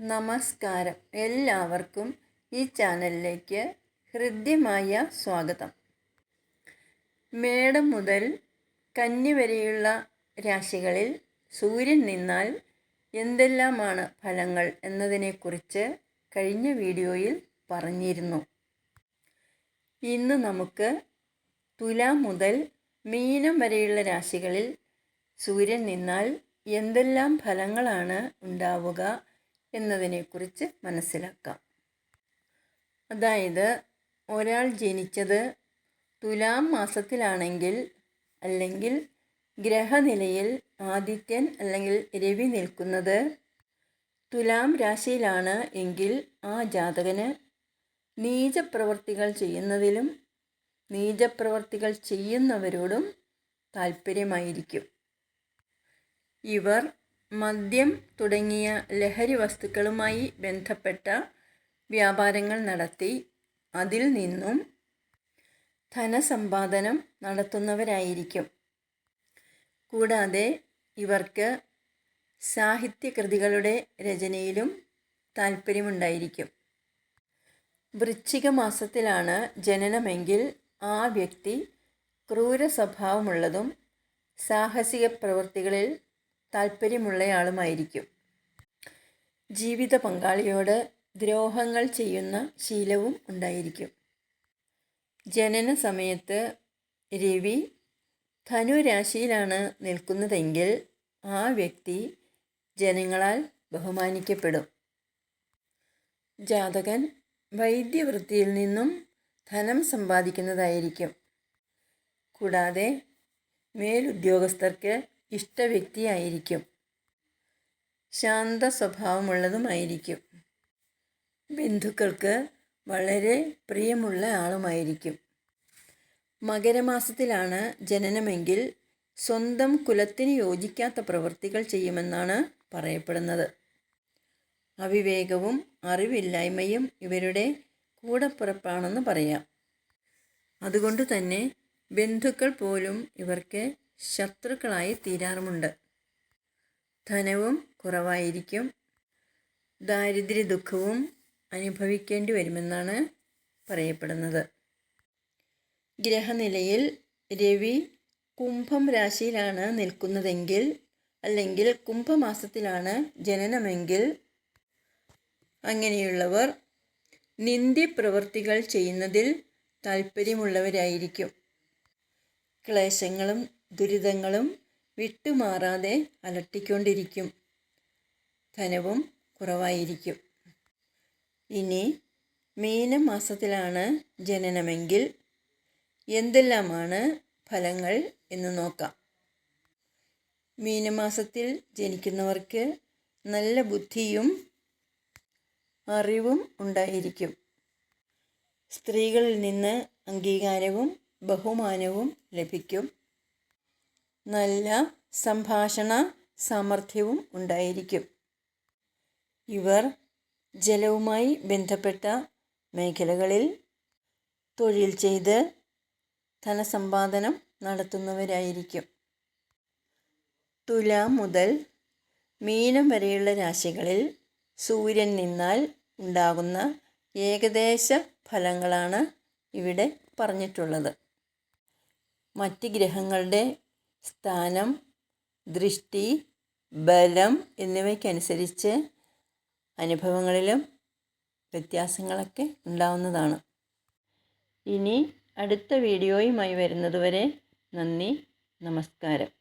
നമസ്കാരം. എല്ലാവർക്കും ഈ ചാനലിലേക്ക് ഹൃദ്യമായ സ്വാഗതം. മേടം മുതൽ കന്നി വരെയുള്ള രാശികളിൽ സൂര്യൻ നിന്നാൽ എന്തെല്ലാമാണ് ഫലങ്ങൾ എന്നതിനെക്കുറിച്ച് കഴിഞ്ഞ വീഡിയോയിൽ പറഞ്ഞിരുന്നു. ഇന്ന് നമുക്ക് തുലാം മുതൽ മീനം വരെയുള്ള രാശികളിൽ സൂര്യൻ നിന്നാൽ എന്തെല്ലാം ഫലങ്ങളാണ് ഉണ്ടാവുക എന്നതിനെക്കുറിച്ച് മനസ്സിലാക്കാം. അതായത് ഒരാൾ ജനിച്ചത് തുലാം മാസത്തിലാണെങ്കിൽ അല്ലെങ്കിൽ ഗ്രഹനിലയിൽ ആദിത്യൻ അല്ലെങ്കിൽ രവി നിൽക്കുന്നത് തുലാം രാശിയിലാണ് എങ്കിൽ ആ ജാതകന് നീചപ്രവർത്തികൾ ചെയ്യുന്നതിലും നീചപ്രവർത്തികൾ ചെയ്യുന്നവരോടും താല്പര്യമായിരിക്കും ഇവർ മദ്യം തുടങ്ങിയ ലഹരി വസ്തുക്കളുമായി ബന്ധപ്പെട്ട വ്യാപാരങ്ങൾ നടത്തി അതിൽ നിന്നും ധനസമ്പാദനം നടത്തുന്നവരായിരിക്കും. കൂടാതെ ഇവർക്ക് സാഹിത്യകൃതികളുടെ രചനയിലും താല്പര്യമുണ്ടായിരിക്കും വൃശ്ചിക മാസത്തിലാണ് ജനനമെങ്കിൽ ആ വ്യക്തി ക്രൂര സ്വഭാവമുള്ളതും സാഹസിക പ്രവൃത്തികളിൽ താല്പര്യമുള്ളയാളുമായിരിക്കും. ജീവിത പങ്കാളിയോട് ദ്രോഹങ്ങൾ ചെയ്യുന്ന ശീലവും ഉണ്ടായിരിക്കും. ജനന സമയത്ത് രവി ധനുരാശിയിലാണ് നിൽക്കുന്നതെങ്കിൽ ആ വ്യക്തി ജനങ്ങളാൽ ബഹുമാനിക്കപ്പെടും. ജാതകൻ വൈദ്യവൃത്തിയിൽ നിന്നും ധനം സമ്പാദിക്കുന്നതായിരിക്കും. കൂടാതെ മേലുദ്യോഗസ്ഥർക്ക് ഇഷ്ട വ്യക്തിയായിരിക്കും ശാന്ത സ്വഭാവമുള്ളതുമായിരിക്കും ബന്ധുക്കൾക്ക് വളരെ പ്രിയമുള്ള ആളുമായിരിക്കും. മകരമാസത്തിലാണ് ജനനമെങ്കിൽ സ്വന്തം കുലത്തിന് യോജിക്കാത്ത പ്രവൃത്തികൾ ചെയ്യുമെന്നാണ് പറയപ്പെടുന്നത്. അവിവേകവും അറിവില്ലായ്മയും ഇവരുടെ കൂടപ്പുറപ്പാണെന്ന് പറയാം. അതുകൊണ്ട് തന്നെ ബന്ധുക്കൾ പോലും ഇവർക്ക് ശത്രുക്കളായി തീരാറുമുണ്ട്. ധനവും കുറവായിരിക്കും. ദാരിദ്ര്യ ദുഃഖവും അനുഭവിക്കേണ്ടി വരുമെന്നാണ് പറയപ്പെടുന്നത്. ഗ്രഹനിലയിൽ രവി കുംഭം രാശിയിലാണ് നിൽക്കുന്നതെങ്കിൽ അല്ലെങ്കിൽ കുംഭമാസത്തിലാണ് ജനനമെങ്കിൽ അങ്ങനെയുള്ളവർ നിന്ദി പ്രവൃത്തികൾ ചെയ്യുന്നതിൽ താല്പര്യമുള്ളവരായിരിക്കും ക്ലേശങ്ങളും ദുരിതങ്ങളും വിട്ടുമാറാതെ അലട്ടിക്കൊണ്ടിരിക്കും. ധനവും കുറവായിരിക്കും. ഇനി മീനമാസത്തിലാണ് ജനനമെങ്കിൽ എന്തെല്ലാമാണ് ഫലങ്ങൾ എന്ന് നോക്കാം. മീനമാസത്തിൽ ജനിക്കുന്നവർക്ക് നല്ല ബുദ്ധിയും അറിവും ഉണ്ടായിരിക്കും. സ്ത്രീകളിൽ നിന്ന് അംഗീകാരവും ബഹുമാനവും ലഭിക്കും. നല്ല സംഭാഷണ സാമർഥ്യവും ഉണ്ടായിരിക്കും. ഇവർ ജലവുമായി ബന്ധപ്പെട്ട മേഖലകളിൽ തൊഴിൽ ചെയ്ത് ധനസമ്പാദനം നടത്തുന്നവരായിരിക്കും. തുലാം മുതൽ മീനം വരെയുള്ള രാശികളിൽ സൂര്യൻ നിന്നാൽ ഉണ്ടാകുന്ന ഏകദേശ ഫലങ്ങളാണ് ഇവിടെ പറഞ്ഞിട്ടുള്ളത്. മറ്റ് ഗ്രഹങ്ങളുടെ സ്ഥാനം ദൃഷ്ടി ബലം എന്നിവയ്ക്കനുസരിച്ച് അനുഭവങ്ങളിലും വ്യത്യാസങ്ങളൊക്കെ ഉണ്ടാവുന്നതാണ്. ഇനി അടുത്ത വീഡിയോയുമായി വരുന്നതുവരെ നന്ദി നമസ്കാരം.